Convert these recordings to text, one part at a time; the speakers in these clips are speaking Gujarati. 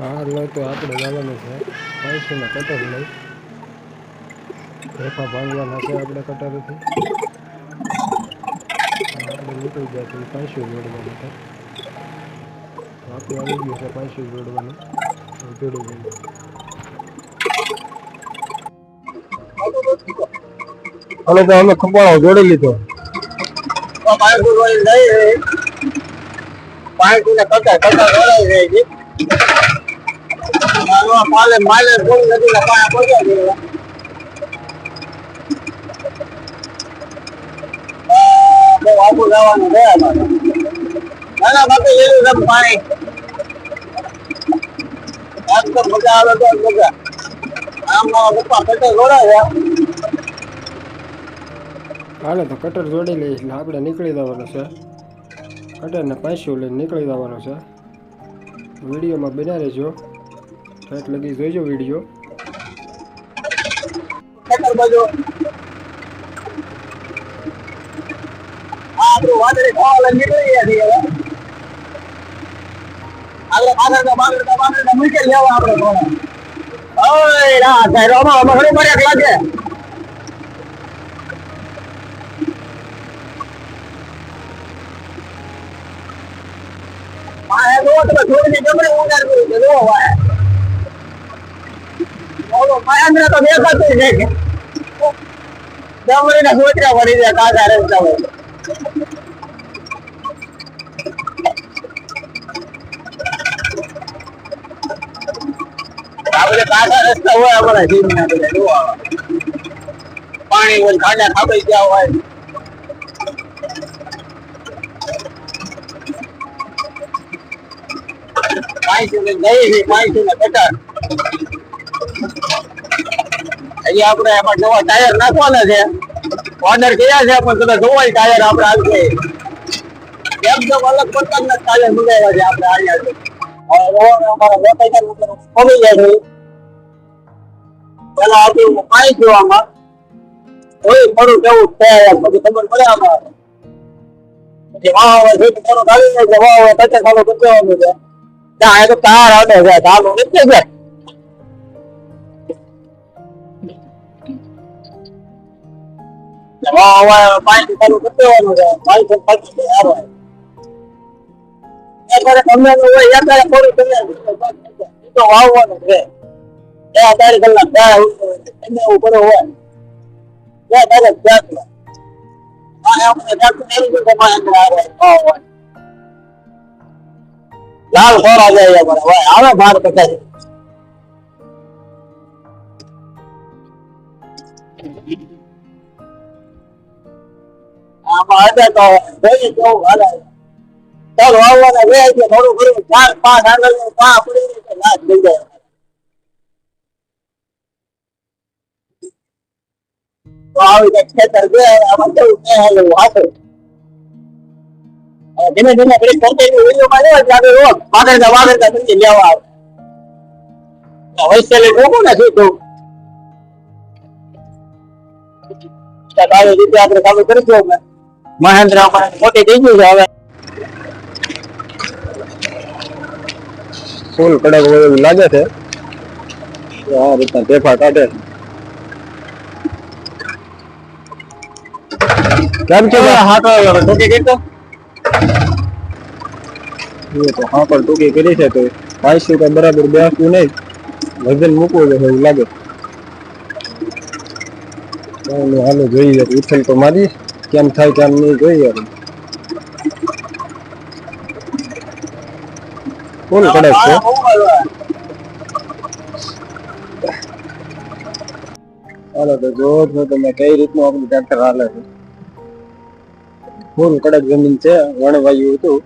હા લો તો આપણે જવાનું છે. પૈસુના કટર લઈ ફેફા ભાંગવાના છે આપણે કટરથી. આપણે નીકળી ગયા છીએ પાંચસો જોડવા માટે તો આપણું આવી ગયું છે પાંચસો જોડવાનું. જોડી અને તો અમે ખંભાળો જોડી લીધો. પાંચસો વાળી લઈ રહી પાંચસો ને કટા કટા જોડાઈ રહી છે. આમાં માલે ફૂલ નથી ને પાયા પહોંચ્યા છે એવા. આ બહુ આઘું જવાનું છે અમારે. નાના બાકી લેવું છે પાણી આમ તો મજા આવે તો મજા આમ મારા પપ્પા કટે જોડાય હાલે તો કટર જોડી લઈએ એટલે આપણે નીકળી જવાનું છે કટરને પાંચસો લઈને નીકળી જવાનું છે વિડીયોમાં બના રહેજો ઠેઠ લગી જોઈજો વીડિયો ખેતર ને જમણે લાગે મારે જોવો મહેન્દ્ર તો દેખાતું જ નહીં જમણી ના પડી જાય કાકા રસ્તા હોય આપણે રસ્તા હોય આપણા પાણી હોય, ખાડા ખાબઈ ગયા હોય. પાંચસો ને દહીં છે પાંચસો ને કટાર હજી આપણે એમાં નવા ટાયર નાખવાના છે. ઓર્ડર કર્યા છે, પણ કદાચ જોવાય ટાયર આપણે આવી એકદમ અલગ પ્રકારના ટાયર મંગાવ્યા છે આપણે અહીંયા વેપારી જાય છે. પેલા આપણે પાણી પીવામાં કોઈ થોડું કેવું છે પછી ખબર પડે આમાં. પછી છે કાઢી જાય છે વાહ છે. ત્યાં એ તો તાર ચાલુ નીકળી જાય. પાણી ચાલુ બચાવવાનું છે પાણી તો ફરતી આવે અત્યારે તમને હોય અત્યારે થોડું તમને તો વાવવાનું છે બે ચાર કલાક બે એને ઉપર હોય બે એવી આવે હોય લાલ ખોરા જાય આવે ભાર પચાસ આમાં હતા તો જોઈએ કેવું હાલે ચાલ વાવવાના બે છે થોડું ઘણું ચાર પાંચ આંગળ પા પડી તો તો આવી જાય ખેતર બે આમાં કેવું બે હાલે હાથે ધીમે ધીમે ઘડી કોન્ટેક્ટ વીડિયો માં લેવા ત્યારે રોજ વાગડતા વાગડતા લેવા આવે વૈસેલે જોવું ને શું કહું આવી રીતે આપણે ચાલુ કરીશું અમે. મહેન્દ્ર અમારે મોટી થઈ ગઈ છે હવે ફૂલ કડક હોય એવું લાગે છે તો આ રીતના ટેફા કાઢે છે. કેમ છે ભાઈ? હા તો ટોકી કેટલો એ તો હા પણ ટૂંકી કરી છે તો પાંચસો તો બરાબર બેસતું નહીં વજન મૂકવું છે એવું લાગે કાંઈ નહીં, હાલો જોઈએ ઉછલ તો મારી કેમ થાય કેમ નહીં જોઈએ કોણ કડક છે? હાલો તો જો છો તમે કઈ રીતનું આપણું ટ્રેક્ટર હાલે છે. ફૂલ કડક જમીન છે વણવાયું હતું.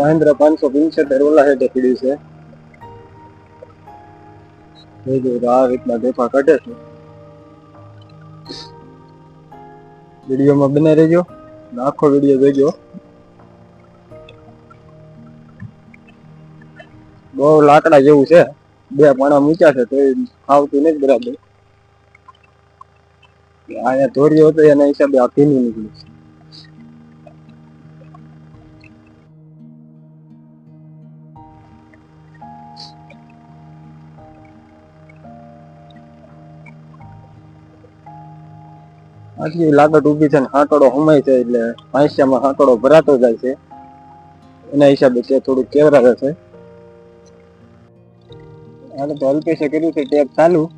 મહેન્દ્ર પાંચસો પંચોતેર ઓલા હેઠે પીડ્યું છે તો આ રીતના દેખા કાઢે છે. વિડીયોમાં બને રહેજો. આખો વીડિયો જોજો. બહુ લાકડા જેવું છે. બે પાણા મૂક્યા છે તો એ આવતું નથી બરાબર. અહીંયા ધોર્યો હતો એના હિસાબે આ ભીનું નીકળ્યું છે. આટલી લાગત ઊભી છે ને હાંટોડો હમાય છે એટલે પાંચસામાં હાંટોડો ભરાતો જાય છે. એના હિસાબે તે થોડું કેવરાવે છે. હાલે તો અલ્પેશે કર્યું છે, ટેપ ચાલુ.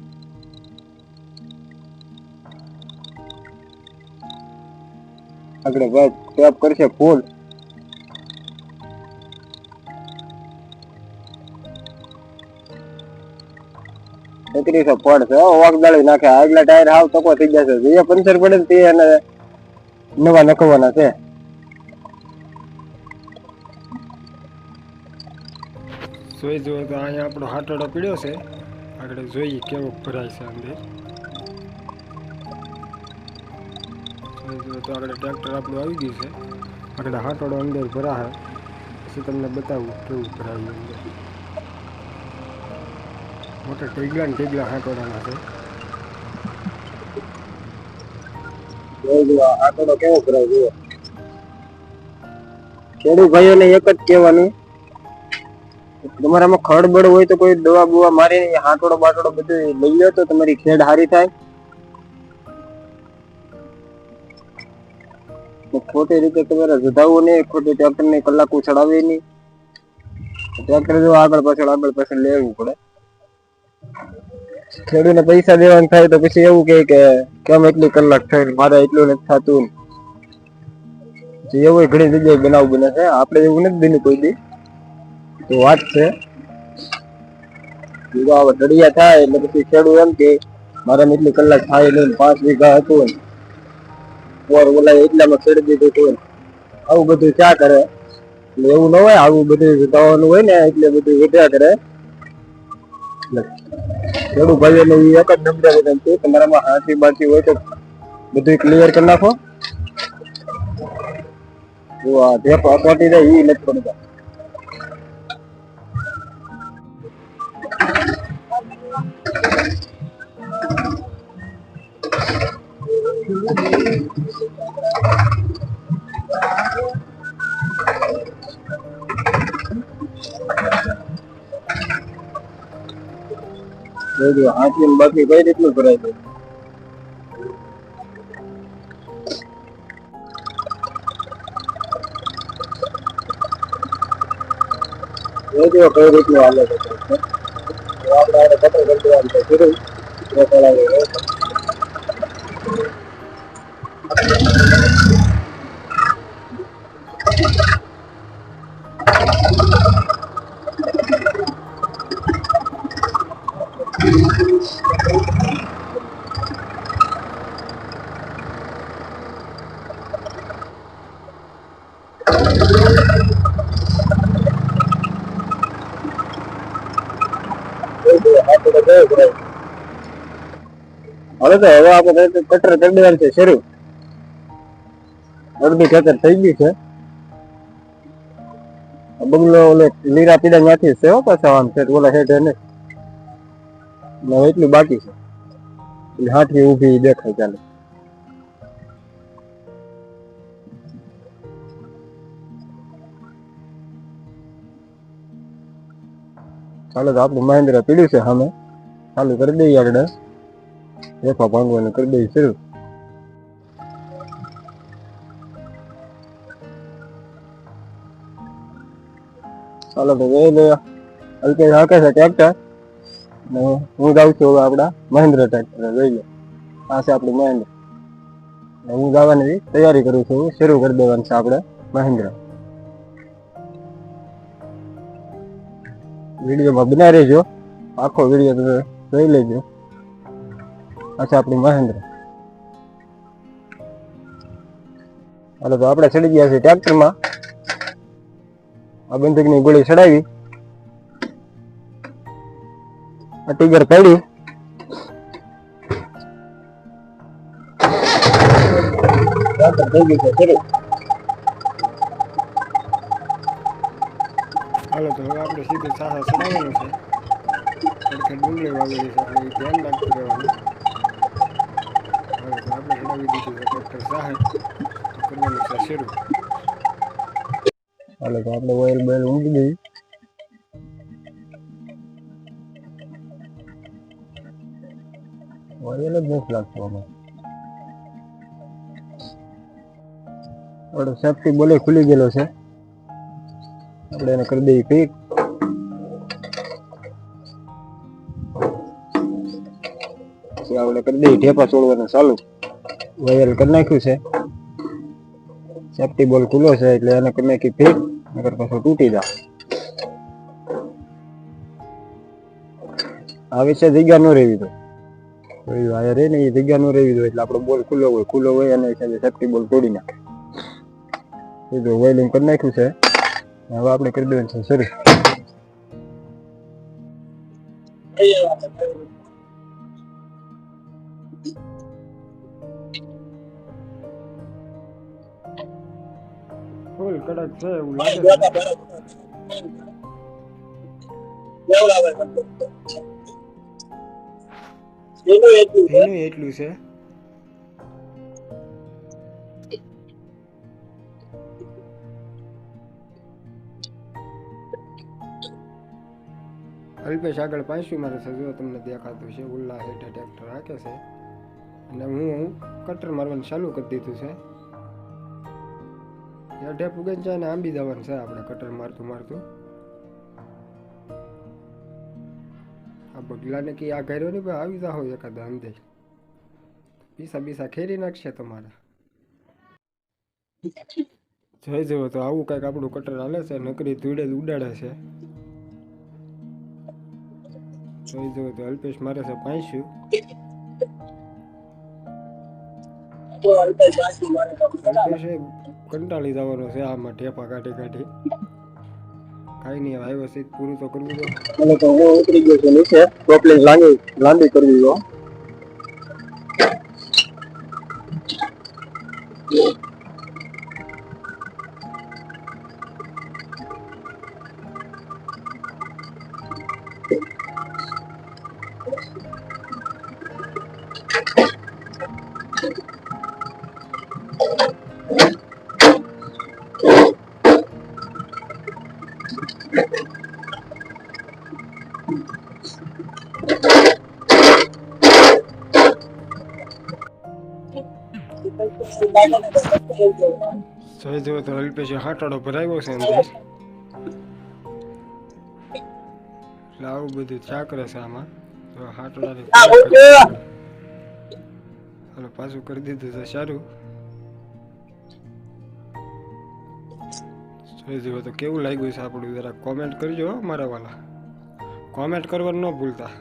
આગળ વાત, ટેપ કરશે ફૂલ. એકત્રીસો પડશે છે. વાગદાળી નાખે. આગલા ટાયર હાવ તકો થઈ જશે જે પંચર પડે તે એને નવા નખવાના છે. જોઈ જુઓ તો અહીંયા આપણો હાટડો પીડ્યો છે. આગળ જોઈએ કેવો ભરાય છે અંદર. જોઈ તો આગળ ટ્રેક્ટર આપણું આવી ગયું છે. આગળ હાટડો અંદર ભરાશે. પછી તમને બતાવું કેવું ભરાય અંદર. મોટા ટીગલા ને ટીગલા હાટોડાના છે. જોઈ કેવો ભરાય જુઓ. ખેડૂત ભાઈઓને એક જ કહેવાનું. તમારામાં ખડબડ હોય તો કોઈ દવા બવા મારી હાટોડો બાટોડો બધું લઈ લો તો તમારી ખેડ હારી થાય. ખોટી રીતે તમારે વધાવવું નહીં ખોટી ટ્રેક્ટર ને કલાકો ચડાવવી નહીં. ટ્રેક્ટર જો આગળ પાછળ આગળ પાછળ લેવું પડે. ખેડૂતને પૈસા દેવાનું થાય તો પછી એવું કહે કે કેમ એટલી કલાક થઈ મારે એટલું નથી થતું. એવું ઘણી જગ્યાએ બનાવ બને છે. આપણે એવું નથી બન્યું કોઈ દી. તો વાત છે. દળિયા થાય એટલે પછી ખેડૂત એમ કે, મારે એટલી કલાક થાય નહીં, પાંચ વીઘા હતું પોર ઓલા એટલામાં ખેડી દીધું હતું આવું બધું ક્યાં કરે? એટલે એવું ન હોય, આવું બધું વિધાવાનું હોય ને, એટલે બધું વધ્યા કરે. ખેડૂત ભાઈઓને ઈ એક જ નમ્ર વિનંતી તમારામાં હાથી બાકી હોય તો બધું ક્લિયર કરી નાખો. જો આ ઢેપ અપાટી જાય એ નથી પડતા જોજો હાથી બાકી કઈ રીતનું ભરાય છે? જોજો કઈ રીતનું હાલે છે? આપણે આપણે કટર કરી દેવાનું છે શરૂ તો ચલાવી રહ્યો છે. જોજો હાથી તો કેવું ભરાય છે. હવે તો હવે આપણે કટર કરી છે, શરૂ. અડધું ખેતર થઈ ગયું છે. બંગલો ઓલે લીરા પીડા ત્યાંથી હો પાછા આમ છે ઓલા હેઠે ને. એટલું બાકી છે. એટલે હાથી ઊભી દેખાય ચાલે. ચાલો તો આપણું મહેન્દ્ર પીડ્યું છે સામે. ચાલુ કરી દઈએ આગળ. રેફા ભાંગવાનું કરી દઈએ શરૂ ચાલો તો જઈ લે. અલ્પેશ હાકે છે ટ્રેક્ટર હું જાઉં છું હવે મહેન્દ્ર ટ્રેક્ટર જોઈ લે. આ છે આપણું મહેન્દ્ર. હું જવાની તૈયારી કરું છું, શરૂ કરી દેવાનું છે આપણે મહેન્દ્ર. વિડીયોમાં બનાવી રહેજો. આખો વીડિયો તમે જોઈ લેજો. આ આપણી મહેન્દ્ર. હાલો, તો આપણે ચડી ગયા છીએ ટ્રેક્ટરમાં. આ બંદૂકની ગોળી ચડાવી. આ ટીગર પડી છે આપણે સીધું ચડાવવાનું છે. ધ્યાન રાખતું રહેવાનું. તો કરી દીધું ટ્રેક્ટર સાહેબ કરવાનું છે શરૂ હાલો, તો આપણે ઓઇલ બોઇલ મૂકી દઈએ ઓઇલ જ નથી લાગતું આમાં. આપણો સેફટી બોલે ખુલી ગયેલો છે. આપણે એને કરી દઈએ પીક આપણે કરી દઈએ ઢેપા છોડવાનું ચાલુ. ઓઇલ કરી નાખ્યું છે. સેફટી બોલ ખુલ્લો છે એટલે એને કરી નાખી ફીટ નગર પાછો તૂટી જા આ વિશે જગ્યા ન રહેવી તો વાયર રે ને જગ્યા ન રહેવી દો એટલે આપણો બોલ ખુલ્લો હોય ખુલ્લો હોય અને હિસાબે સેફટી બોલ તોડી નાખે. એ જો વેલ્ડિંગ કરી નાખ્યું છે. હવે આપણે કરી દેવાનું છે શરૂ. ફૂલ કડક છે એવું લાગે છે. એનું એટલું છે? અલ્પેશ આગળ પાંચમી મારે છે જો તમને દેખાતું છે ઉલ્લા હેઠે ટ્રેક્ટર રાખે છે. અને હું હું કટર મારવાનું ચાલુ કરી દીધું છે. હેઠે પુગે છે ને આંબી દેવાનું છે આપણે કટર મારતું મારતું. આ બગલાને કંઈ આ કર્યો નહીં ભાઈ આવી જાઓ એકાદા અંધે. પીસા બીસા ખેરી નાખશે તમારા. જય જેવો તો આવું કંઈક આપણું કટર હાલે છે, નકરી ધૂળે ઉડાડે છે. જોઈ જવો તો અલ્પેશ મારે છે પાંચ્યું કંટાળી જવાનો છે આમાં ઠેપા કાઢી કાઢી. કાંઈ નહીં હવે વ્યવસ્થિત પૂરું તો કરવું એટલે તો હું ઉતરી ગયો છું નીચે પ્રોબ્લેમ લાંબી લાંબી કરવી જો જોઈ જવો તો અલ્પેશે હાટાડો ભરાયો છે અંદર એટલે આવું બધું થયા કરે છે આમાં. તો હાટડાની હાલો પાછું કરી દીધું છે સારું. જોઈ જવો તો કેવું લાગ્યું છે આપણું જરા કોમેન્ટ કરજો મારા વાલા. કોમેન્ટ કરવાનું ન ભૂલતા.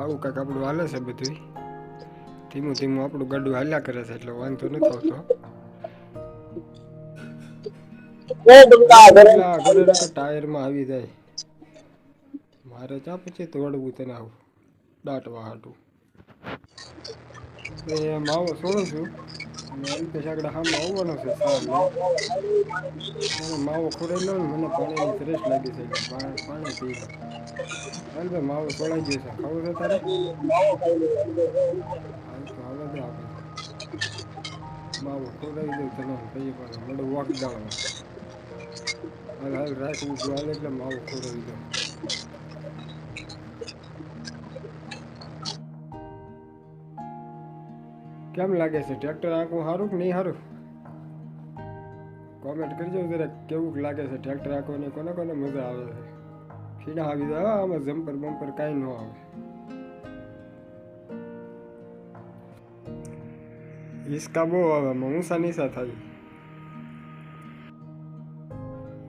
આવું કાંઈક આપણું હાલે છે બધું ધીમું ધીમું આપણું ગાડું હાલ્યા કરે છે એટલે વાંધો નથી આવતો. ટાયરમાં આવી જાય. મારે ચા પછી તોડવું તને આવું. દાટવા હાટું. એ માવો છોડું છું. અલ્પેશ આગળ હામાં આવવાનો છે માવો ખોરાઈ લો ને મને પાણીની તરસ લાગી છે પાણી પી લો માવો છોડાઈ ગયો છે. ખાવું છે તારે? માવો ખોરાઈ દઉં તને પછી પાછું મળે વોક હાલ હાલ હાલ એટલે માવો ખોરાઈ દઉં. કેમ લાગે છે? ટ્રેક્ટર આખું સારું કે નહીં સારું કોમેન્ટ કરજો જરા, કેવું લાગે છે ટ્રેક્ટર આખું ને કોને કોને મજા આવે છે? ખીણા આવી જાય આમાં જમ્પર બમ્પર કાંઈ ન આવે. હિસકા બહુ આવે મંગુસા નિશા થાય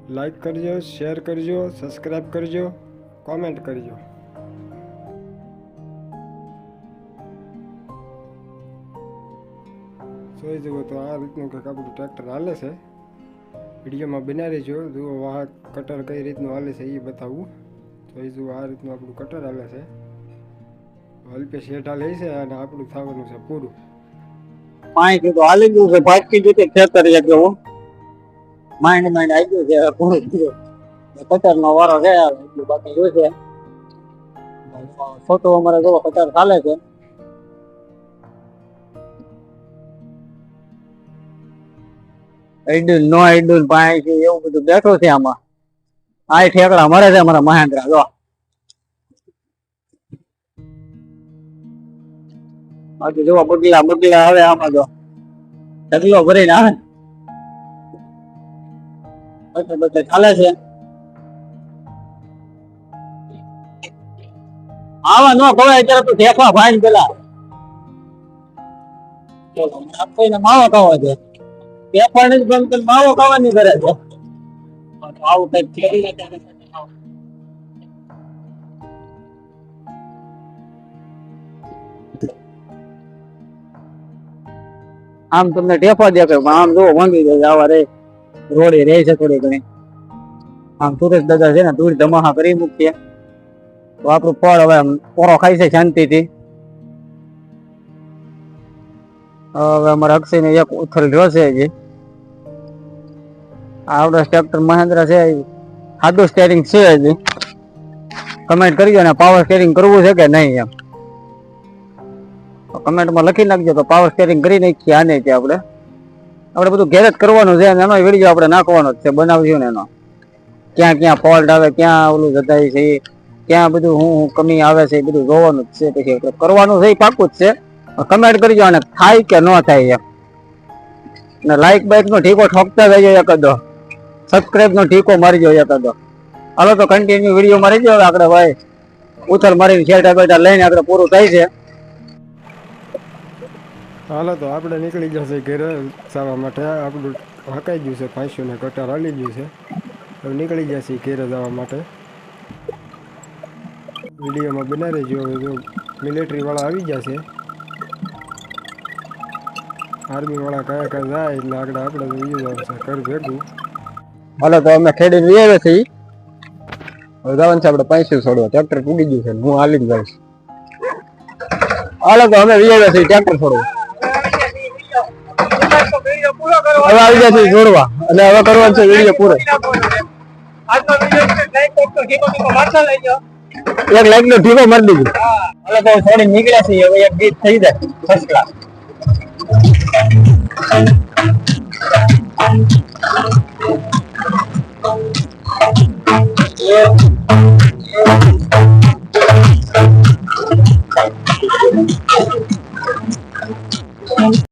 લાઈક કરજો શેર કરજો સબસ્ક્રાઈબ કરજો કોમેન્ટ કરજો જોઈ જુઓ તો આ રીતનું કંઈક આપણું ટ્રેક્ટર હાલે છે વિડીયોમાં બનાવી રહેજો જુઓ વાહ કટર કઈ રીતનું હાલે છે એ બતાવું જોઈ જુઓ આ રીતનું આપણું કટર હાલે છે અલ્પેશ હેઠા લે છે અને આપણું થવાનું છે પૂરું પાણી કીધું હાલી ગયું છે ભાટકી જતી ખેતર એક જવું માંડ માંડ આવી ગયું છે, પૂરું થયું કટર નો વારો છે બાકી ગયું છે. છોટો અમારે જો કટર ચાલે છે. આઈડુલ નો આઈડુલ પાણી છે એવું બધું બેઠો છે આમાં. આ ઠેકડા મરે છે, અમારા મહેન્દ્રા, જો. બાકી જોવા બગલા બગલા આવે આમાં તો. ઢગલો ભરીને આવે બધે બધે ચાલે છે. આવા નો ખવાય ત્યારે તું ઠેકવા ભાઈ પેલા. આપણને માવો ખાવા છે. જ બંધ માવો ખાવાની કરે છે. આવું કંઈક થેરી આમ તમને ટેફા દેખાય, પણ આમ જો વાંગી જાય, આવા રે, રોડે રહે છે થોડી ઘણી. આમ સુરેશ દાદા છે ને તુરી ધમાહા કરી મૂકીએ તો આપણું ફળ હવે પોરો ખાય છે શાંતિથી. હવે અમારા અક્ષય ને એક ઉથલ રહ્યો છે હજી. આવડે ટ્રેક્ટર મહેન્દ્ર છે સાદું સ્ટેરિંગ છે હજી. કમેન્ટ કરજો ને પાવર સ્ટેરિંગ કરવું છે કે નહીં એમ? કમેન્ટમાં લખી નાખજો તો પાવર સ્ટેરિંગ કરી નાખીએ આને કે આપણે. આપણે બધું ઘેર જ કરવાનું છે અને એનો વીડિયો આપણે નાખવાનો જ છે. બનાવજો ને એનો. ક્યાં ક્યાં ફોલ્ટ આવે, ક્યાં ઓલું જતાય છે, ક્યાં બધું હું હું કમી આવે છે એ બધું જોવાનું જ છે. પછી એટલે કરવાનું છે એ પાકું જ છે. કમેન્ટ કરજો અને થાય કે ન થાય એમ. ને લાઈક બાઈક નો ઠીકો ઠોકતા રહેજો એકાદો. સબસ્ક્રાઇબ નો ઠીકો મારજો એકાદો. હાલો તો કન્ટિન્યુ વીડિયો મારી જો આપણે ભાઈ. ઉથલ મારીને શેટા બેટા લઈને આપણે પૂરું થાય છે. હાલો તો આપણે નીકળી જશે ઘરે. જવા માટે આપણું હકાઈ ગયું છે, પાંચસો ને કટાર હાલી ગયું છે. હવે નીકળી જશે ઘેરે જવા માટે. વિડીયોમાં હવે જો મિલિટરીવાળા આવી જશે આર્મીવાળા કયા કયા જાય એટલે આગળ આપણે બીજું આવશે ઘર ભેગું. હાલો તો અમે ખેડીને આવ્યા છીએ. હવે જવાનું છે આપણે પાંચસો છોડવા. ટ્રેક્ટર તૂટી ગયું છે હું હાલી જ જઈશ. હાલો તો અમે આવ્યા છીએ ટ્રેક્ટર છોડવા. હવે આવી ગયા છે જોડવા. અને હવે કરવાનું છે વીડિયો પૂરો. એક લાઈક નો ઢીકો મારી દીધો. હાલો તો થોડી નીકળ્યા છે હવે એક ગીત થઈ જાય ફર્સ્ટ ક્લાસ